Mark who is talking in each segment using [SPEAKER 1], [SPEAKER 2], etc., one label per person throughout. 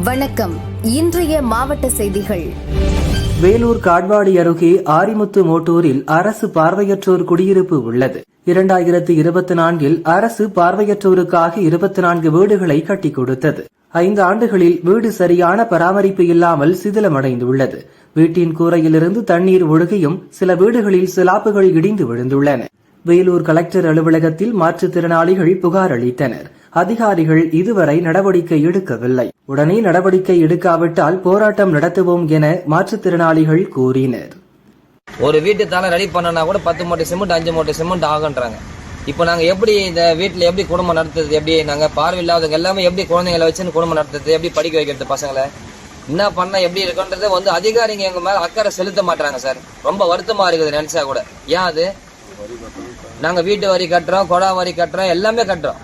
[SPEAKER 1] வணக்கம். இன்றைய மாவட்ட செய்திகள்.
[SPEAKER 2] வேலூர் காட்வாடி அருகே ஆரிமுத்து மோட்டூரில் அரசு பார்வையற்றோர் குடியிருப்பு உள்ளது. இரண்டாயிரத்தி இருபத்தி நான்கில் அரசு பார்வையற்றோருக்காக இருபத்தி நான்கு வீடுகளை கட்டி கொடுத்தது. ஐந்து ஆண்டுகளில் வீடு சரியான பராமரிப்பு இல்லாமல் சிதிலமடைந்துள்ளது. வீட்டின் கூரையிலிருந்து தண்ணீர் ஒழுகியும் சில வீடுகளில் சிலாப்புகள் இடிந்து விழுந்துள்ளன. வேலூர் கலெக்டர் அலுவலகத்தில் மாற்றுத்திறனாளிகள் புகார் அளித்தனர். அதிகாரிகள் இதுவரை நடவடிக்கை எடுக்கவில்லை. உடனே நடவடிக்கை எடுக்காவிட்டால் போராட்டம் நடத்துவோம் என மாற்றுத்திறனாளிகள் கூறினர்.
[SPEAKER 3] ஒரு வீட்டு தானே ரெடி பண்ணனா கூட பத்து மூட்டை சிமெண்ட் அஞ்சு மூட்டை சிமெண்ட் ஆகுன்றாங்க இப்போ நாங்க எப்படி இந்த வீட்டுல எப்படி குடும்பம் நடத்துறது எப்படி நாங்க பார்வை இல்லாதவங்க எல்லாமே எப்படி குழந்தைங்களை வச்சுன்னு குடும்பம் நடத்துறது எப்படி படிக்க வைக்கிறது பசங்களை? என்ன பண்ண எப்படி இருக்குன்றது வந்து அதிகாரிங்க எங்க மேல அக்கறை செலுத்த மாட்டாங்க சார். ரொம்ப வருத்தமா இருக்குது நினைச்சா கூட. ஏன் அது? நாங்க வீட்டு வரி கட்டுறோம் கொடா வரி கட்டுறோம் எல்லாமே கட்டுறோம்.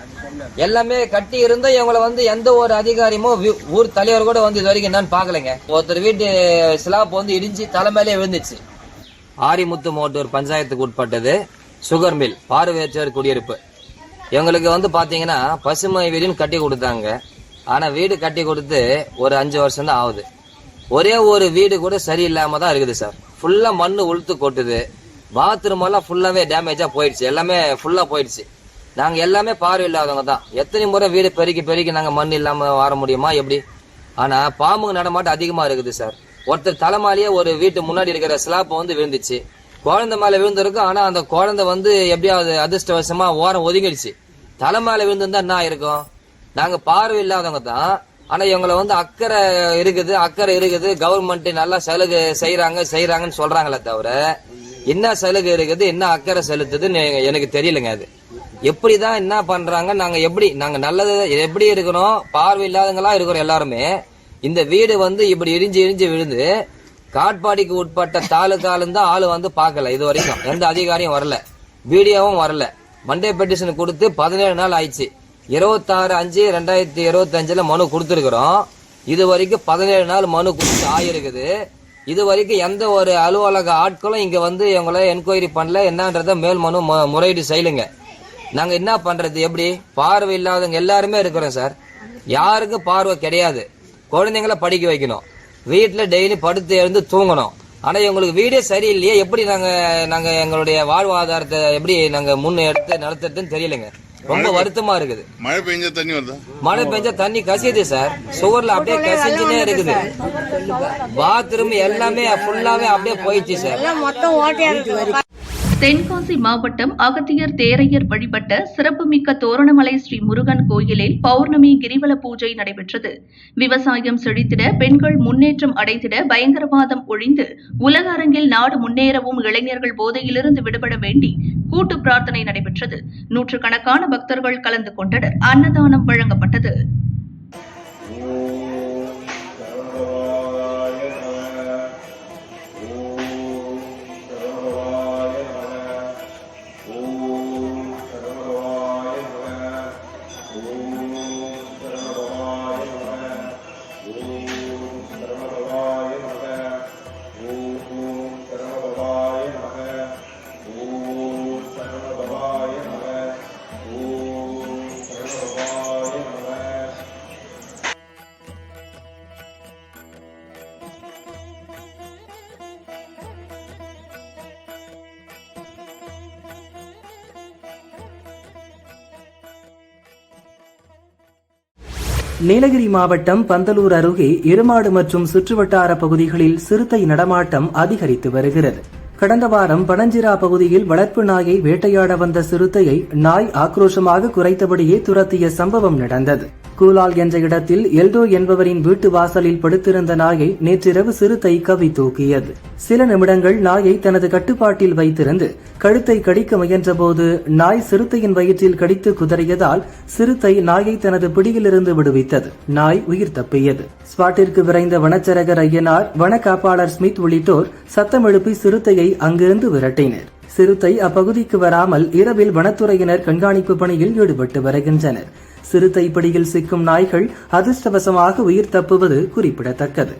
[SPEAKER 3] எல்லாமே கட்டி இருந்தும் இவங்களை வந்து எந்த ஒரு அதிகாரியமோ ஊர் தலைவர் கூட வந்து இது வரைக்கும் என்னன்னு பாக்கலங்க ஒருத்தர் வீட்டு ஸ்லாப் வந்து இடிஞ்சு தலைமையிலே விழுந்துச்சு. ஆரிமுத்து மோட்டூர் பஞ்சாயத்துக்கு உட்பட்டது சுகர் மில் பார்வையற்றவர் குடியிருப்பு. எங்களுக்கு வந்து பாத்தீங்கன்னா பசுமை வீடுன்னு கட்டி கொடுத்தாங்க. ஆனா வீடு கட்டி கொடுத்து ஒரு அஞ்சு வருஷம் தான் ஆகுது. ஒரே ஒரு வீடு கூட சரியில்லாம தான் இருக்குது சார். ஃபுல்லா மண்ணு உளுத்து கொட்டுது. பாத்ரூம் எல்லாம் ஃபுல்லாவே டேமேஜா போயிடுச்சு. எல்லாமே ஃபுல்லா போயிடுச்சு. நாங்க எல்லாமே பார்வை இல்லாதவங்க தான். எத்தனை முறை வீடு பெருக்கி பெருக்கி நாங்க மண் இல்லாம வர முடியுமா எப்படி? ஆனா பாம்புங்க நடமாட்டம் அதிகமா இருக்குது சார். ஒருத்தர் தலைமாலேயே ஒரு வீட்டு முன்னாடி இருக்கிற ஸ்லாப் வந்து விழுந்துச்சு. குழந்தை மேல விழுந்திருக்கும் ஆனா அந்த குழந்தை வந்து எப்படியாவது அதிர்ஷ்டவசமா ஓரம் ஒதுங்கிடுச்சு. தலை மேல விழுந்திருந்தா என்ன இருக்கும் நாங்க பார்வை இல்லாதவங்க தான். ஆனா இவங்களை வந்து அக்கறை இருக்குது அக்கறை இருக்குது. கவர்மெண்ட் நல்லா சலுகை செய்யறாங்க செய்யறாங்கன்னு சொல்றாங்களே தவிர என்ன சலுகை இருக்குது என்ன அக்கறை செலுத்துதுன்னு எனக்கு தெரியலங்க அது. எப்படிதான் என்ன பண்றாங்க நாங்க எப்படி நாங்க நல்லது எப்படி இருக்கிறோம் பார்வை இல்லாதவங்களா இருக்கிறோம் எல்லாருமே. இந்த வீடு வந்து இப்படி இடிஞ்சு இடிஞ்சு விழுந்து காட்பாடிக்கு உட்பட்ட தாலுக்காலும் தான் ஆளு வந்து பார்க்கல இது வரைக்கும். எந்த அதிகாரியும் வரல. வீடியோவும் வரல. மண்டே பெட்டிஷன் கொடுத்து பதினேழு நாள் ஆயிடுச்சு. இருபத்தாறு அஞ்சு ரெண்டாயிரத்தி இருபத்தி அஞ்சுல மனு கொடுத்துருக்குறோம். இது வரைக்கும் பதினேழு நாள் மனு கொடுத்து ஆயிருக்குது. இது வரைக்கும் எந்த ஒரு அலுவலக ஆட்களும் இங்க வந்து இவங்கள என்கொயரி பண்ணல. என்னன்றத மேல் மனு முறையீடு செய்யலுங்க. நாங்க என்ன பண்றது எப்படி? பார்வை இல்லாதவங்க எல்லாருமே இருக்கிறோம் சார். யாருக்கும் பார்வை கிடையாது. குழந்தைங்கள படிக்க வைக்கணும். வீட்டுல டெய்லி படுத்து எழுந்து தூங்கணும். ஆனா இவங்களுக்கு வீடே சரியில்லையே எப்படி நாங்க நாங்க எங்களுடைய வாழ்வாதாரத்தை எப்படி நாங்க முன்ன எடுத்து நடத்துறதுன்னு தெரியலங்க. ரொம்ப வருத்தமா இருக்குது.
[SPEAKER 4] மழை பெஞ்சா தண்ணி வருதா?
[SPEAKER 3] மழை பெஞ்சா தண்ணி கசியுது சார். சுவர்ல அப்படியே கசிஞ்சுனே இருக்குது. பாத்ரூம் எல்லாமே ஃபுல்லாவே அப்படியே போயிடுச்சு சார்.
[SPEAKER 5] மொத்தம் ஓட்டையா இருக்கு.
[SPEAKER 6] தென்காசி மாவட்டம் அகத்தியர் தேரையர் வழிபட்ட சிறப்புமிக்க தோரணமலை ஸ்ரீ முருகன் கோயிலில் பௌர்ணமி கிரிவல பூஜை நடைபெற்றது. விவசாயம் செழித்திட பெண்கள் முன்னேற்றம் அடைந்திட பயங்கரவாதம் ஒழிந்து உலக அரங்கில் நாடு முன்னேறவும் இளைஞர்கள் போதையிலிருந்து விடுபட வேண்டி கூட்டு பிரார்த்தனை நடைபெற்றது. நூற்றுக்கணக்கான பக்தர்கள் கலந்து கொண்டனர். அன்னதானம் வழங்கப்பட்டது.
[SPEAKER 2] நீலகிரி மாவட்டம் பந்தலூர் அருகே இருமாடு மற்றும் சுற்றுவட்டார பகுதிகளில் சிறுத்தை நடமாட்டம் அதிகரித்து வருகிறது. கடந்த வாரம் பனஞ்சிரா பகுதியில் வளர்ப்பு நாயை வேட்டையாட வந்த சிறுத்தையை நாய் ஆக்ரோஷமாக குறைத்தபடியே துரத்திய சம்பவம் நடந்தது. கூலால் என்ற இடத்தில் எல்டோ என்பவரின் வீட்டு வாசலில் படுத்திருந்த நாயை நேற்றிரவு சிறுத்தை கவி தூக்கியது. சில நிமிடங்கள் நாயை தனது கட்டுப்பாட்டில் வைத்திருந்து கழுத்தை கடிக்க முயன்றபோது நாய் சிறுத்தையின் வயிற்றில் கடித்து குதறியதால் சிறுத்தை நாயை தனது பிடியிலிருந்து விடுவித்தது. நாய் உயிர் தப்பியது. ஸ்பாட்டிற்கு விரைந்த வனச்சரகர் ஐயனார் வன காப்பாளர் ஸ்மித் உள்ளிட்டோர் சத்தம் எழுப்பி சிறுத்தையை அங்கிருந்து விரட்டினர். சிறுத்தை அப்பகுதிக்கு வராமல் இரவில் வனத்துறையினர் கண்காணிப்பு பணியில் ஈடுபட்டு வருகின்றனர். சிறுத்தை பிடியில் சிக்கும் நாய்கள் அதிர்ஷ்டவசமாக உயிர் தப்புவது குறிப்பிடத்தக்கது.